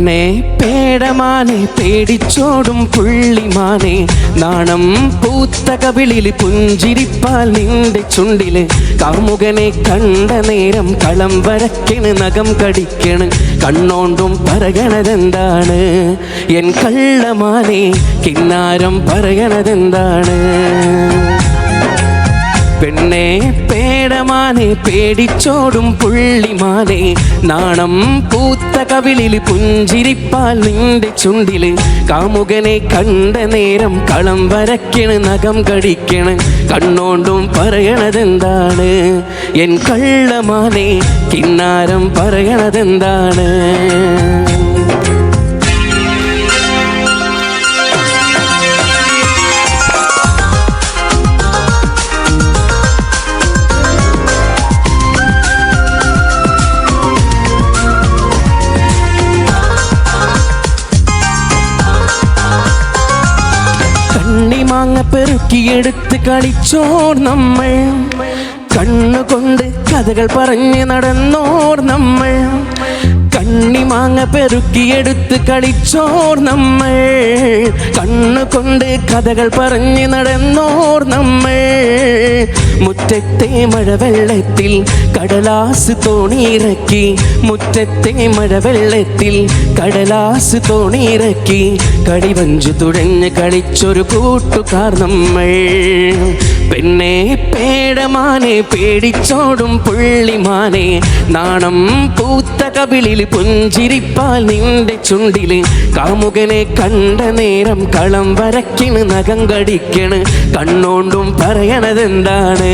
പെണ്ണെ പേടമാനെ പേടിച്ചോടും പുള്ളിമാനെ. നാണം പൂത്ത കവിളിൽ പുഞ്ചിരിപ്പാൽ നിന്റെ ചുണ്ടിൽ. കാമുകനെ കണ്ട നേരം കളം വരക്കണ് നഖം കടിക്കണ്. കണ്ണോണ്ടും പറയണതെന്താണ്? എൻ കള്ളമാനെ കിന്നാരം പറയണതെന്താണ്? പെണ്ണെ പേടമാനെ പേടിച്ചോടും പുള്ളിമാനെ. നാണം പൂത്ത കവിളിൽ പുഞ്ചിരിപ്പാൽ നിന്റെ ചുണ്ടിൽ കാമുകനെ കണ്ട നേരം കളം വരയ്ക്കണ് നഖം കടിക്കണ്. കണ്ണോണ്ടും പറയണതെന്താണ്? എൻ കള്ളമാനെ കിന്നാരം പറയണതെന്താണ്? കണ്ണിമാങ്ങ പെറുക്കിയെടുത്ത് കളിച്ചോർ നമ്മൾ? കണ്ണുകൊണ്ട് കഥകൾ പറഞ്ഞ് നടന്നോർ നമ്മൾ കണ്ണിമാങ്ങ പെറുക്കിയെടുത്ത് കളിച്ചോർ നമ്മൾ. കണ്ണുകൊണ്ട് കഥകൾ പറഞ്ഞ് നടന്നോർ നമ്മൾ. മുറ്റത്തെ മഴവെള്ളത്തിൽ കടലാസ് തോണിയിറക്കി. മുറ്റത്തെ മഴവെള്ളത്തിൽ കടലാസ് തോണിയിറക്കി. കളിവഞ്ചു തുഴഞ്ഞ് കളിച്ചൊരു കൂട്ടുകാർ നമ്മൾ. പെണ്ണെ പേടമാനെ പേടിച്ചോടും പുള്ളിമാനെ. നാണം പൂത്ത കവിളിൽ പുഞ്ചിരിപ്പാൽ നിന്റെ ചുണ്ടിൽ കാമുകനെ കണ്ട നേരം കളം വരക്കിന് നഖം കടിക്കണ്. കണ്ണോണ്ടും പറയണതെന്താണ്?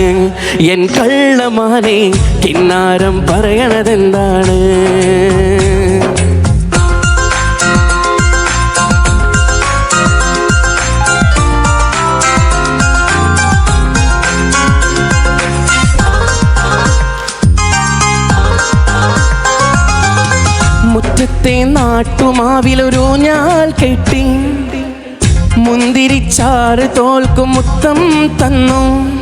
എൻ കള്ളമാനെ കിന്നാരം പറയണതെന്താണ്? മുറ്റത്തെ നാട്ടുമാവിലൊരു ഞാൽ കെട്ടി. മുന്തിരിച്ചാറ് തോൽക്കും മുത്തം തന്നു.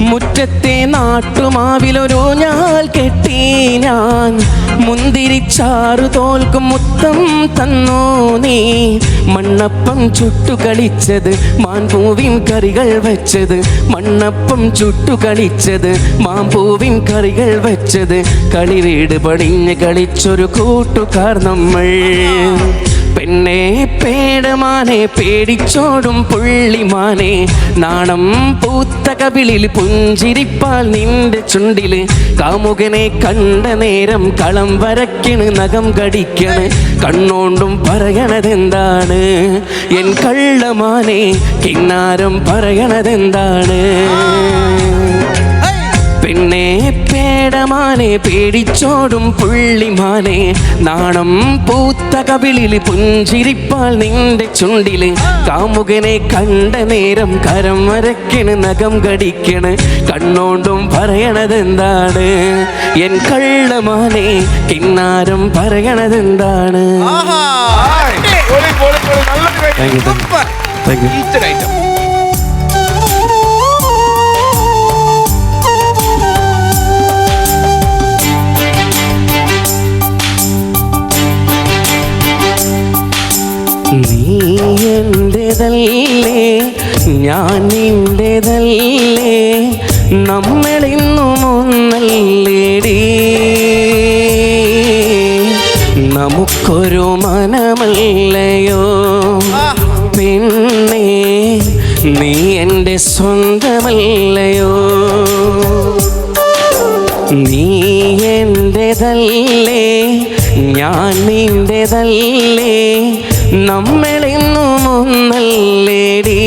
മുറ്റത്തെ നാട്ടുമാവിലൊരു ഞാൽ കെട്ടി ഞാൻ. മുന്തിരിച്ചാറു തോൽക്കും മുത്തം തന്നോ നീ. മണ്ണപ്പം ചുട്ടു കളിച്ചത് മാൻപൂവിൻ കറികൾ വെച്ചത്. മണ്ണപ്പം ചുട്ടു കളിച്ചത് മാമ്പൂവിൻ കറികൾ വെച്ചത്. കളിവീട് പടിഞ്ഞ് കളിച്ചൊരു കൂട്ടുകാർ നമ്മൾ. പെണ്ണെ പേടമാനെ പേടിച്ചോടും പുള്ളിമാനെ. നാണം പൂത്ത കവിളിൽ പുഞ്ചിരിപ്പാൽ നിന്റെ ചുണ്ടിൽ. കാമുകനെ കണ്ട നേരം കളം വരക്കണ് നഖം കടിക്കണ്. കണ്ണോണ്ടും പറയണതെന്താണ്? എൻ കള്ളമാനെ കിന്നാരം പറയണതെന്താണ്? പെണ്ണെ പേടമാനെ പേടിച്ചോടും പുള്ളിമാനെ. നാണം പൂത്ത കവിളിൽ പുഞ്ചിരിപ്പാൽ നിന്റെ ചുണ്ടിൽ. കാമുകനെ കണ്ട നേരം കരം വരയ്ക്കണ് നഖം കടിക്കണ്. കണ്ണോണ്ടും പറയണതെന്താണ്? എൻ കള്ളമാനെ കിന്നാരം പറയണതെന്താണ്? താങ്ക് യു താങ്ക് നല്ലൊരു നീ എന്റെതല്ലേ ഞാൻ നിന്റേതല്ലേ നമ്മളിന്നും ഒന്നല്ലേടി നമുക്കൊരു മനമല്ലയോ? പിന്നെ നീ എന്റെ സ്വന്തമല്ലയോ? നീ എന്റെതല്ലേ ഞാൻ നിന്റേതല്ലേ നമ്മളിന്നും ഒന്നല്ലേടി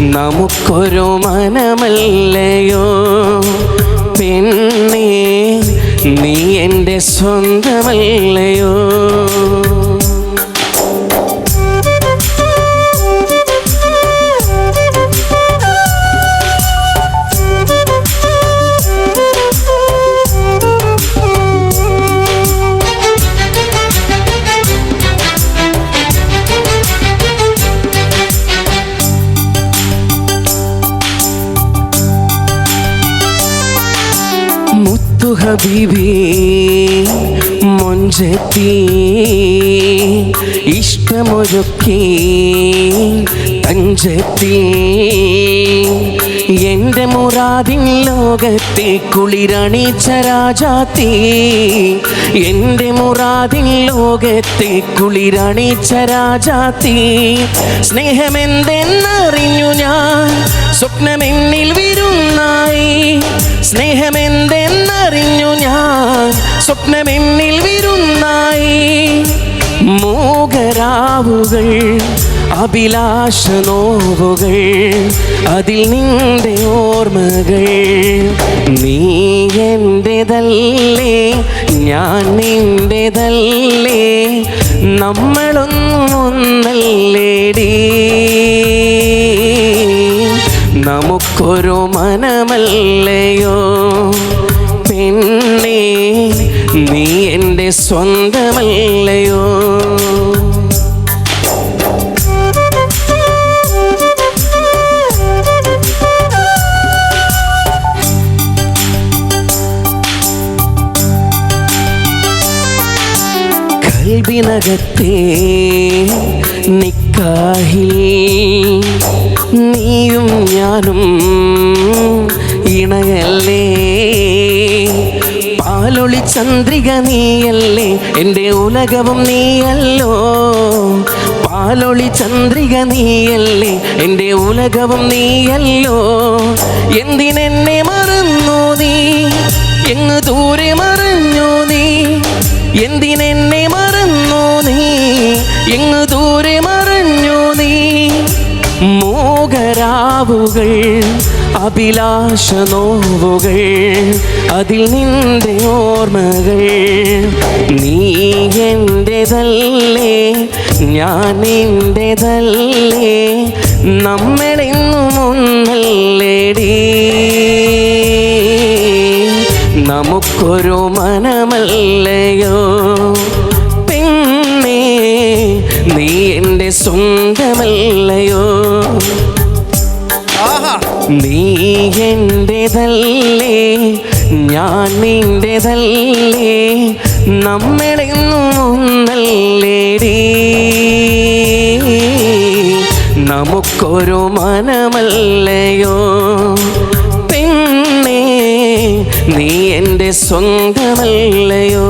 നമുക്കൊരു മനമല്ലയോ? പെണ്ണേ നീ എന്റെ സ്വന്തമല്ലയോ? മുത്തുഹബീബി മൊഞ്ചത്തി ഇഷ്ടമൊരുക്കി തഞ്ചത്തി. എന്റെ മുറാദിൻ ലോകത്തെ കുളിരണിച്ച രാജാത്തി. എന്റെ മുറാദിൻ ലോകത്തെ കുളിരണിച്ച രാജാത്തി. സ്നേഹമെന്തെന്നറിഞ്ഞു ഞാൻ സ്വപ്നമെന്നിൽ വിരുന്നായി. സ്നേഹമെന്തെന്നറിഞ്ഞു ഞാൻ സ്വപ്നമെന്നിൽ വിരുന്നായി. മൂകരാവുകൾ അഭിലാഷ നോവുകൾ അതിൽ നിന്റെ ഓർമ്മകൾ. നീ എന്റെതല്ലേ ഞാൻ നിന്റെതല്ലേ നമ്മളൊന്നും നമുക്കൊരു മനമല്ലയോ? സ്വന്തമല്ലയോ? കൽബിനകത്തെ നിക്കാഹിൽ നീയും ഞാനും ഇണയല്ലേ? ചന്ദ്രിക നീയല്ലേ? എന്റെ ഉലകവും നീയല്ലോ. പാലൊളി ചന്ദ്രിക നീയല്ലേ? എന്റെ ഉലകവും നീയല്ലോ. എന്തിനെന്നെ മറന്നു നീ? എങ്ങ് ദൂരെ മറഞ്ഞു നീ? എന്തിനെന്നെ മറന്നു നീ? എങ്ങ് ദൂരെ മറഞ്ഞു നീ? മോകരാവുകൾ അഭിലാഷ നോവുകൾ അതിൽ നിന്റെ ഓർമ്മകൾ. നീ എന്റെതല്ലേ ഞാൻ നിന്റെതല്ലേ നമ്മളെന്നും ഒന്നല്ലേടി. നമുക്കൊരു മനമല്ലയോ? പെണ്ണേ നീ എന്റെ സ്വന്തമല്ലയോ? നീ എന്റെതല്ലേ ഞാൻ നിന്റെതല്ലേ നമ്മളെ ഒന്നല്ലേടി നമുക്കൊരു മനമല്ലയോ? പെണ്ണേ നീ എന്റെ സ്വന്തമല്ലയോ?